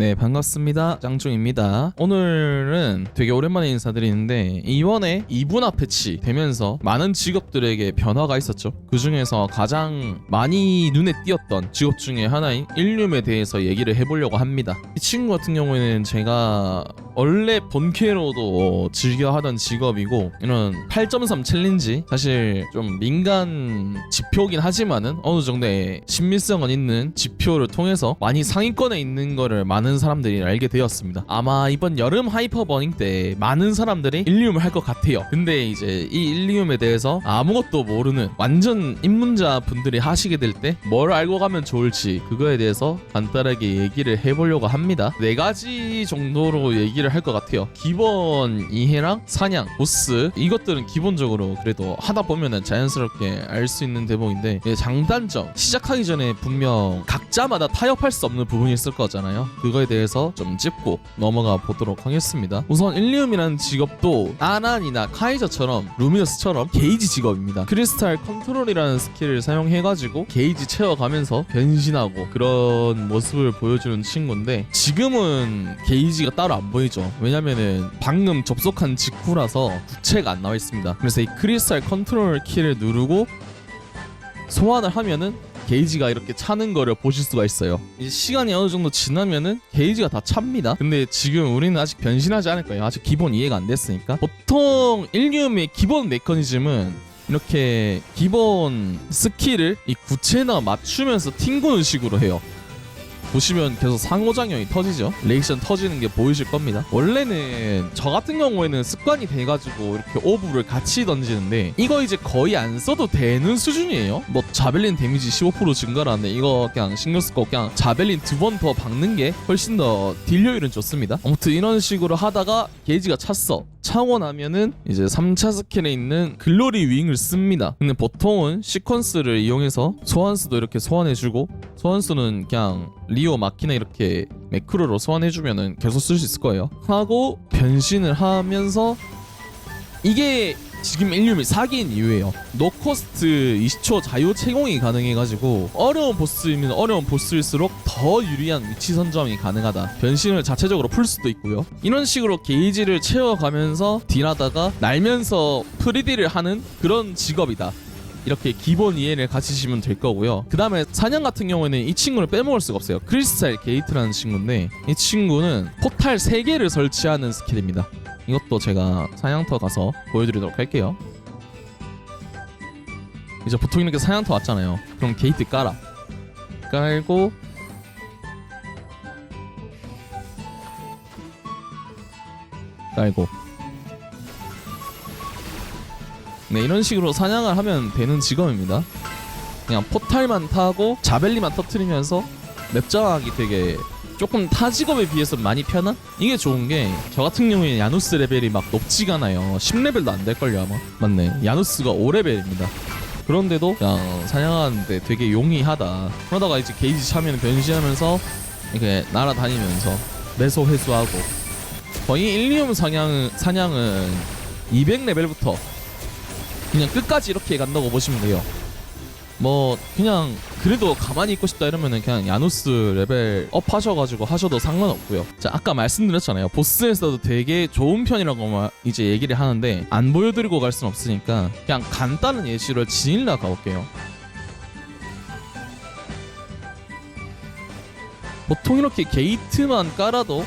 네 반갑습니다. 짱중입니다. 오늘은 되게 오랜만에 인사드리는데 이번에 2분화 패치 되면서 많은 직업들에게 변화가 있었죠. 그 중에서 가장 많이 눈에 띄었던 직업 중에 하나인 일륨에 대해서 얘기를 해보려고 합니다. 이 친구 같은 경우에는 제가 원래 본캐로도 즐겨 하던 직업이고 이런 8.3 챌린지 사실 좀 민간 지표긴 하지만은 어느 정도의 신빙성은 있는 지표를 통해서 많이 상위권에 있는 거를 많은 사람들이 알게 되었습니다. 아마 이번 여름 하이퍼 버닝 때 많은 사람들이 일리움을 할 것 같아요. 근데 이제 이 일리움에 대해서 아무것도 모르는 완전 입문자 분들이 하시게 될 때 뭘 알고 가면 좋을지 그거에 대해서 간단하게 얘기를 해보려고 합니다. 네 가지 정도로 얘기를 할 것 같아요. 기본 이해랑 사냥, 보스 이것들은 기본적으로 그래도 하다 보면은 자연스럽게 알 수 있는 대목인데 예, 장단점 시작하기 전에 분명 각자마다 타협할 수 없는 부분이 있을 거잖아요. 그 거에 대해서 좀 짚고 넘어가 보도록 하겠습니다. 우선 일리움이라는 직업도 아난이나 카이저처럼 루미너스처럼 게이지 직업입니다. 크리스탈 컨트롤이라는 스킬을 사용해가지고 게이지 채워가면서 변신하고 그런 모습을 보여주는 친구인데 지금은 게이지가 따로 안 보이죠. 왜냐면은 방금 접속한 직후라서 구체가 안 나와 있습니다. 그래서 이 크리스탈 컨트롤 키를 누르고 소환을 하면은 게이지가 이렇게 차는 거를 보실 수가 있어요. 이제 시간이 어느 정도 지나면은 게이지가 다 찹니다. 근데 지금 우리는 아직 변신하지 않을 거예요. 아직 기본 이해가 안 됐으니까. 보통 일리움의 기본 메커니즘은 이렇게 기본 스킬을 이 구체나 맞추면서 튕구는 식으로 해요. 보시면 계속 상호작용이 터지죠. 레이션 터지는 게 보이실 겁니다. 원래는 저 같은 경우에는 습관이 돼가지고 이렇게 오브를 같이 던지는데 이거 이제 거의 안 써도 되는 수준이에요. 뭐 자벨린 데미지 15% 증가라는데 이거 그냥 신경 쓸 거 그냥 자벨린 두 번 더 박는 게 훨씬 더 딜 효율은 좋습니다. 아무튼 이런 식으로 하다가 게이지가 찼어. 차고 나면은 이제 3차 스킬에 있는 글로리 윙을 씁니다. 근데 보통은 시퀀스를 이용해서 소환수도 이렇게 소환해주고 소환수는 그냥 리오 마키나 이렇게 매크로로 소환해주면은 계속 쓸 수 있을 거예요. 하고 변신을 하면서 이게 지금 일륨이 사기인 이유예요. 노코스트 20초 자유 채공이 가능해가지고 어려운 보스이면 어려운 보스일수록 더 유리한 위치 선점이 가능하다. 변신을 자체적으로 풀 수도 있고요. 이런 식으로 게이지를 채워가면서 딜하다가 날면서 프리딜을 하는 그런 직업이다. 이렇게 기본 이해를 가지시면 될 거고요. 그 다음에 사냥 같은 경우에는 이 친구를 빼먹을 수가 없어요. 크리스탈 게이트라는 친구인데 이 친구는 포탈 3개를 설치하는 스킬입니다. 이것도 제가 사냥터 가서 보여드리도록 할게요. 이제 보통 이렇게 사냥터 왔잖아요. 그럼 게이트 깔아. 깔고 깔고 네 이런 식으로 사냥을 하면 되는 직업입니다. 그냥 포탈만 타고 자벨리만 터트리면서 맵장하기 되게 조금 타 직업에 비해서 많이 편한? 이게 좋은 게 저 같은 경우에 야누스 레벨이 막 높지가 않아요. 10레벨도 안 될걸요 아마. 맞네. 야누스가 5레벨입니다. 그런데도 그냥 사냥하는데 되게 용이하다. 그러다가 이제 게이지 차면 변신하면서 이렇게 날아다니면서 매소 회수하고. 거의 일리움 사냥, 사냥은 200레벨부터 그냥 끝까지 이렇게 간다고 보시면 돼요. 뭐 그냥 그래도 가만히 있고 싶다 이러면은 그냥 야누스 레벨 업 하셔가지고 하셔도 상관없고요. 자 아까 말씀드렸잖아요. 보스에서도 되게 좋은 편이라고 막 이제 얘기를 하는데 안 보여드리고 갈 순 없으니까 그냥 간단한 예시로 진일라 가볼게요. 보통 이렇게 게이트만 깔아도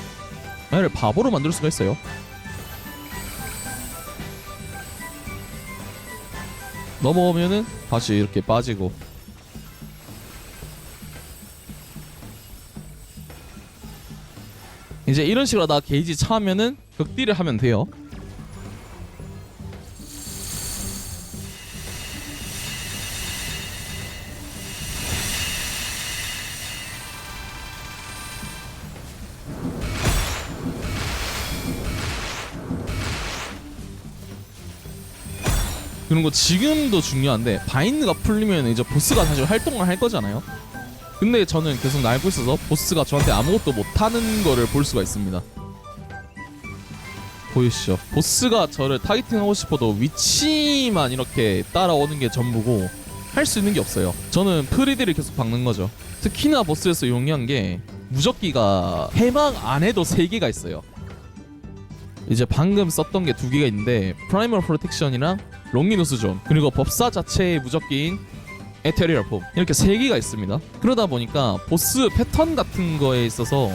얘를 바보로 만들 수가 있어요. 넘어오면은 다시 이렇게 빠지고 이제 이런 식으로 나 게이지 차면은 극딜을 하면 돼요. 그리고 지금도 중요한데 바인드가 풀리면 이제 보스가 사실 활동을 할 거잖아요. 근데 저는 계속 날고 있어서 보스가 저한테 아무것도 못하는 거를 볼 수가 있습니다. 보이시죠? 보스가 저를 타겟팅하고 싶어도 위치만 이렇게 따라오는 게 전부고 할 수 있는 게 없어요. 저는 프리딜을 계속 박는 거죠. 특히나 보스에서 용이한 게 무적기가 해막 안에도 3개가 있어요 이제 방금 썼던 게 두 개가 있는데 프라이멀 프로텍션이랑 롱리누스 존 그리고 법사 자체의 무적기인 에테리얼 폼. 이렇게 세 개가 있습니다. 그러다 보니까 보스 패턴 같은 거에 있어서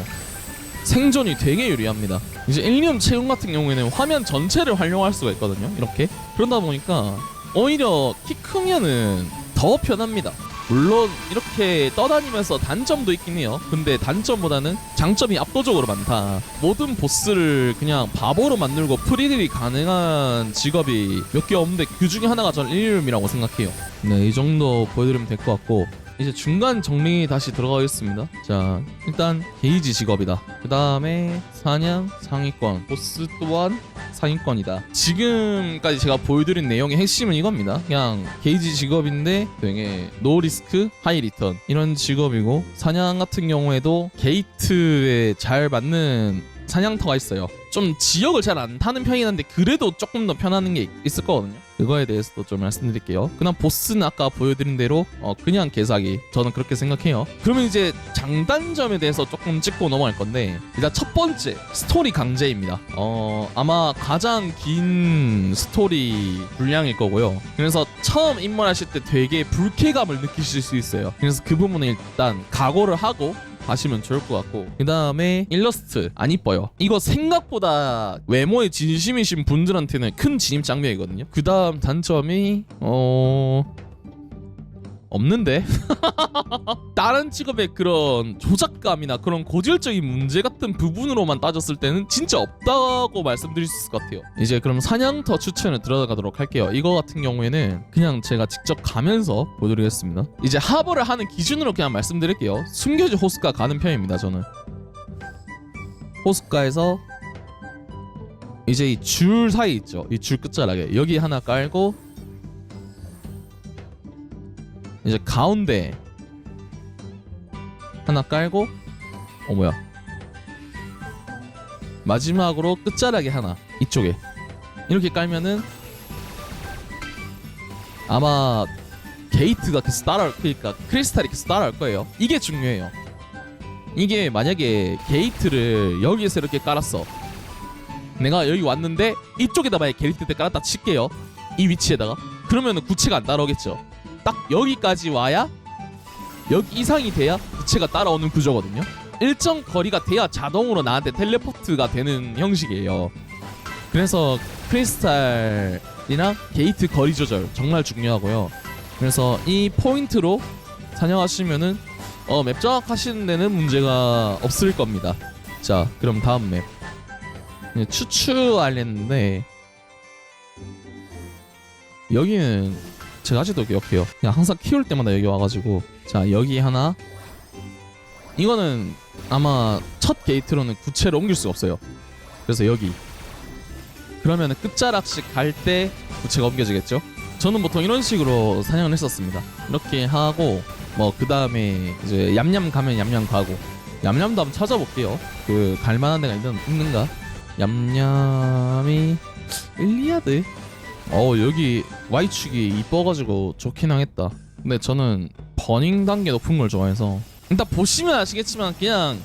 생존이 되게 유리합니다. 이제 일리움 채용 같은 경우에는 화면 전체를 활용할 수가 있거든요 이렇게. 그러다 보니까 오히려 키 크면은 더 편합니다 물론 이렇게 떠다니면서 단점도 있긴 해요. 근데 단점보다는 장점이 압도적으로 많다. 모든 보스를 그냥 바보로 만들고 프리딜이 가능한 직업이 몇 개 없는데 그 중에 하나가 전 일리움이라고 생각해요. 네 이 정도 보여드리면 될 것 같고 이제 중간 정리 다시 들어가겠습니다. 자, 일단 게이지 직업이다. 그 다음에 사냥 상위권, 보스 또한 상위권이다. 지금까지 제가 보여드린 내용의 핵심은 이겁니다. 그냥 게이지 직업인데 되게 노 리스크, 하이 리턴 이런 직업이고 사냥 같은 경우에도 게이트에 잘 맞는 사냥터가 있어요. 좀 지역을 잘 안 타는 편이긴 한데 그래도 조금 더 편하는 게 있을 거거든요. 그거에 대해서도 좀 말씀드릴게요. 그냥 보스는 아까 보여드린 대로 어, 그냥 개사기. 저는 그렇게 생각해요. 그러면 이제 장단점에 대해서 조금 짚고 넘어갈 건데 일단 첫 번째 스토리 강제입니다. 어 아마 가장 긴 스토리 분량일 거고요. 그래서 처음 입문하실 때 되게 불쾌감을 느끼실 수 있어요. 그래서 그 부분은 일단 각오를 하고 가시면 좋을 것 같고. 그 다음에 일러스트. 안 이뻐요. 이거 생각보다 외모에 진심이신 분들한테는 큰 진입 장벽이거든요. 그 다음 단점이 어... 없는데? 다른 직업의 그런 조작감이나 그런 고질적인 문제 같은 부분으로만 따졌을 때는 진짜 없다고 말씀드릴 수 있을 것 같아요. 이제 그럼 사냥터 추천을 들어가도록 할게요. 이거 같은 경우에는 그냥 제가 직접 가면서 보여드리겠습니다. 이제 하버를 하는 기준으로 그냥 말씀드릴게요. 숨겨진 호스가 가는 편입니다 저는. 호스가에서 이제 이 줄 사이 있죠. 이 줄 끝자락에 여기 하나 깔고 이제 가운데 하나 깔고 어 뭐야. 마지막으로 끝자락에 하나 이쪽에. 이렇게 깔면은 아마 게이트가 계속 따라올 그러니까 크리스탈이 계속 따라올 거예요. 이게 중요해요. 이게 만약에 게이트를 여기에서 이렇게 깔았어. 내가 여기 왔는데 이쪽에다 만약 게이트 때 깔았다 칠게요. 이 위치에다가. 그러면은 구체가 안 따라오겠죠 딱 여기까지 와야 여기 이상이 돼야 구체가 따라오는 구조거든요. 일정 거리가 돼야 자동으로 나한테 텔레포트가 되는 형식이에요. 그래서 크리스탈이랑 게이트 거리 조절 정말 중요하고요. 그래서 이 포인트로 사냥하시면은 어, 맵 정확하시는 데는 문제가 없을 겁니다. 자, 그럼 다음 맵. 네, 추추 알렸는데 여기는 제가 아직도 기억해요. 그냥 항상 키울 때마다 여기 와가지고 자 여기 하나 이거는 아마 첫 게이트로는 구체로 옮길 수가 없어요. 그래서 여기 그러면 끝자락씩 갈 때 구체가 옮겨지겠죠. 저는 보통 이런 식으로 사냥을 했었습니다. 이렇게 하고 뭐 그 다음에 이제 얌얌 가면 얌얌 가고 얌얌도 한번 찾아볼게요. 그 갈만한 데가 있는, 있는가? 얌얌이 일리아드 어 여기 Y축이 이뻐가지고 좋긴 하겠다. 근데 저는 버닝 단계 높은 걸 좋아해서. 일단 보시면 아시겠지만 그냥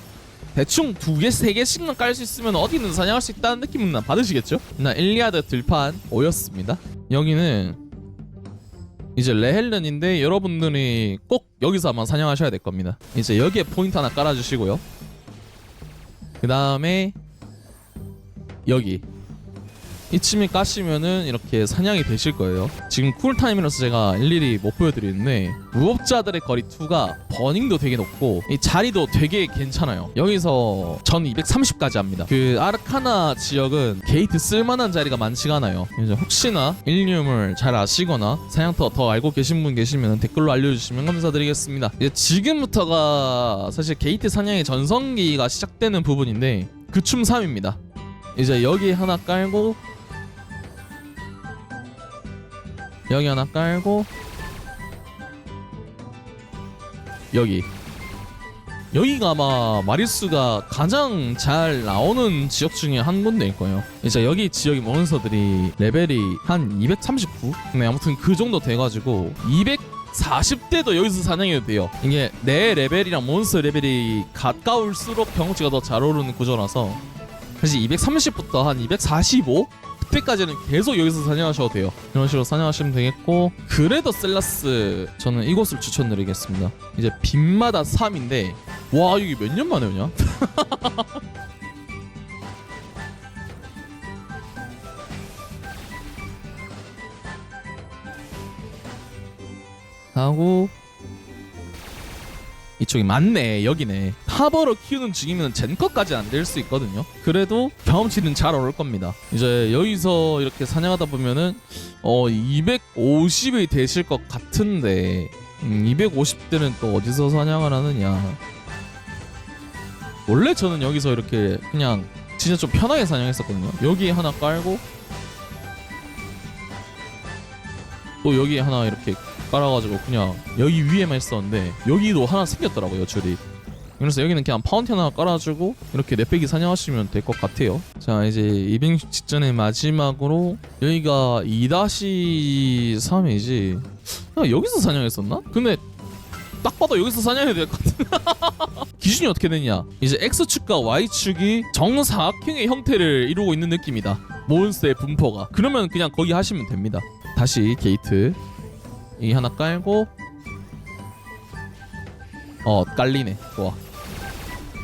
대충 두 개, 세 개씩만 깔 수 있으면 어디든 사냥할 수 있다는 느낌은 받으시겠죠? 나 일리아드 들판 5였습니다. 여기는 이제 레헬렌인데 여러분들이 꼭 여기서 아마 사냥하셔야 될 겁니다. 이제 여기에 포인트 하나 깔아주시고요. 그 다음에 여기 이쯤에 까시면은 이렇게 사냥이 되실 거예요. 지금 쿨타임이라서 제가 일일이 못 보여드리는데 무법자들의 거리 2가 버닝도 되게 높고 이 자리도 되게 괜찮아요. 여기서 전 230까지 합니다. 그 아르카나 지역은 게이트 쓸만한 자리가 많지가 않아요. 이제 혹시나 일리움을 잘 아시거나 사냥터 더 알고 계신 분 계시면 댓글로 알려주시면 감사드리겠습니다. 이제 지금부터가 사실 게이트 사냥의 전성기가 시작되는 부분인데 그춤 3입니다. 이제 여기 하나 깔고 여기 하나 깔고 여기 여기가 아마 마리수가 가장 잘 나오는 지역 중에 한 군데일 거예요. 이제 여기 지역의 몬스터들이 레벨이 한 239? 네, 아무튼 그 정도 돼가지고 200 240대도 여기서 사냥해도 돼요. 이게 내 레벨이랑 몬스터 레벨이 가까울수록 경험치가 더 잘 오르는 구조라서 사실 230부터 한 245? 그때까지는 계속 여기서 사냥하셔도 돼요. 이런 식으로 사냥하시면 되겠고 그래도 셀라스 저는 이곳을 추천드리겠습니다. 이제 빈마다 3인데 와 이게 몇 년 만에 오냐? 하고 이쪽이 맞네 여기네. 타버로 키우는 중이면 젠 것까지 안 될 수 있거든요. 그래도 경험치는 잘 오를 겁니다. 이제 여기서 이렇게 사냥하다 보면은 어 250이 되실 것 같은데 음, 250대는 또 어디서 사냥을 하느냐. 원래 저는 여기서 이렇게 그냥 진짜 좀 편하게 사냥했었거든요. 여기 하나 깔고 또 여기 하나 이렇게 깔아가지고 그냥 여기 위에만 있었는데 여기도 하나 생겼더라고요 줄이. 그래서 여기는 그냥 파운틴 하나 깔아주고 이렇게 넷배기 사냥하시면 될 것 같아요. 자 이제 200 직전에 마지막으로 여기가 2-3이지. 야, 여기서 사냥했었나? 근데 딱 봐도 여기서 사냥해야 될 것 같은데. 기준이 어떻게 되냐? 이제 X축과 Y축이 정사각형의 형태를 이루고 있는 느낌이다. 몬스터의 분포가. 그러면 그냥 거기 하시면 됩니다. 다시 게이트 이 하나 깔고 어 깔리네. 좋아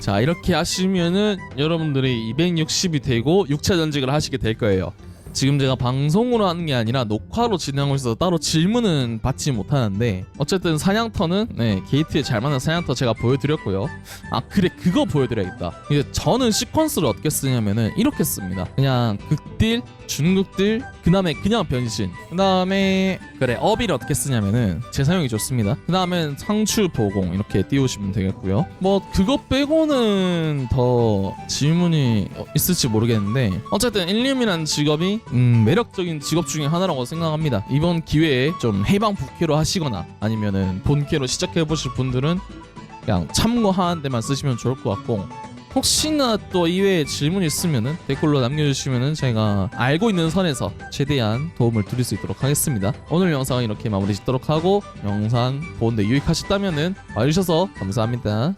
자 이렇게 하시면은 여러분들이 260이 되고 6차 전직을 하시게 될 거예요 지금 제가 방송으로 하는 게 아니라 녹화로 진행하고 있어서 따로 질문은 받지 못하는데 어쨌든 사냥터는 네 게이트에 잘 맞는 사냥터 제가 보여드렸고요. 아 그래 그거 보여드려야겠다. 이제 저는 시퀀스를 어떻게 쓰냐면은 이렇게 씁니다. 그냥 극딜 중극딜 그 다음에 그냥 변신 그 다음에 그래 어비를 어떻게 쓰냐면은 제 사용이 좋습니다. 그 다음에 상추 보공 이렇게 띄우시면 되겠고요. 뭐 그거 빼고는 더 질문이 어, 있을지 모르겠는데 어쨌든 일리움이라는 직업이 음, 매력적인 직업 중에 하나라고 생각합니다 이번 기회에 좀 해방 부캐로 하시거나 아니면은 본캐로 시작해 보실 분들은 그냥 참고하는 데만 쓰시면 좋을 것 같고 혹시나 또 이외에 질문 있으면은 댓글로 남겨주시면은 제가 알고 있는 선에서 최대한 도움을 드릴 수 있도록 하겠습니다. 오늘 영상은 이렇게 마무리 짓도록 하고 영상 보는데 유익하셨다면은 와주셔서 감사합니다.